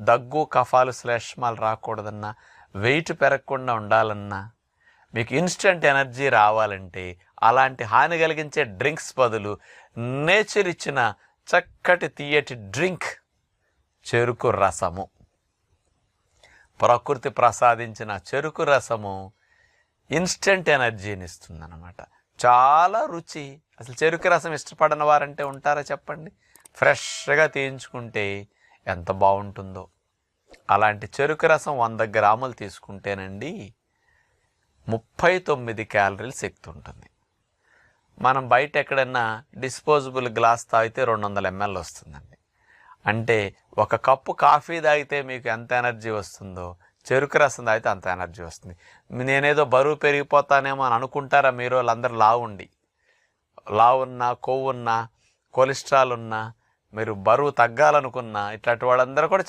దగ్గు కఫాలు శ్లేష్మాలు రాకూడదన్నా వెయిట్ పెరగకుండా ఉండాలన్నా మీకు ఇన్స్టెంట్ ఎనర్జీ రావాలంటే అలాంటి హాని కలిగించే డ్రింక్స్ బదులు నేచర్ ఇచ్చిన చక్కటి తీయటి డ్రింక్ చెరుకు రసము. ప్రకృతి ప్రసాదించిన చెరుకు రసము ఇన్స్టెంట్ ఎనర్జీని ఇస్తుందన్నమాట. చాలా రుచి. అసలు చెరుకు రసం ఇష్టపడని వారంటే ఉంటారా చెప్పండి? ఫ్రెష్గా తీయించుకుంటే ఎంత బాగుంటుందో. అలాంటి చెరుకు రసం వంద గ్రాములు తీసుకుంటేనండి ముప్పై తొమ్మిది క్యాలరీలు శక్తి ఉంటుంది. మనం బయట ఎక్కడన్నా డిస్పోజబుల్ గ్లాస్ తాగితే రెండు వందల ఎంఎల్ వస్తుందండి. అంటే ఒక కప్పు కాఫీ తాగితే మీకు ఎంత ఎనర్జీ వస్తుందో చెరుకు రసం తాగితే అంత ఎనర్జీ వస్తుంది. నేనేదో బరువు పెరిగిపోతానేమో అని అనుకుంటారా మీరు వాళ్ళందరూ లావుండి. లావున్నా కొవ్వున్నా కొలెస్ట్రాల్ ఉన్నా మీరు బరువు తగ్గాలనుకున్న ఇట్లాంటి వాళ్ళందరూ కూడా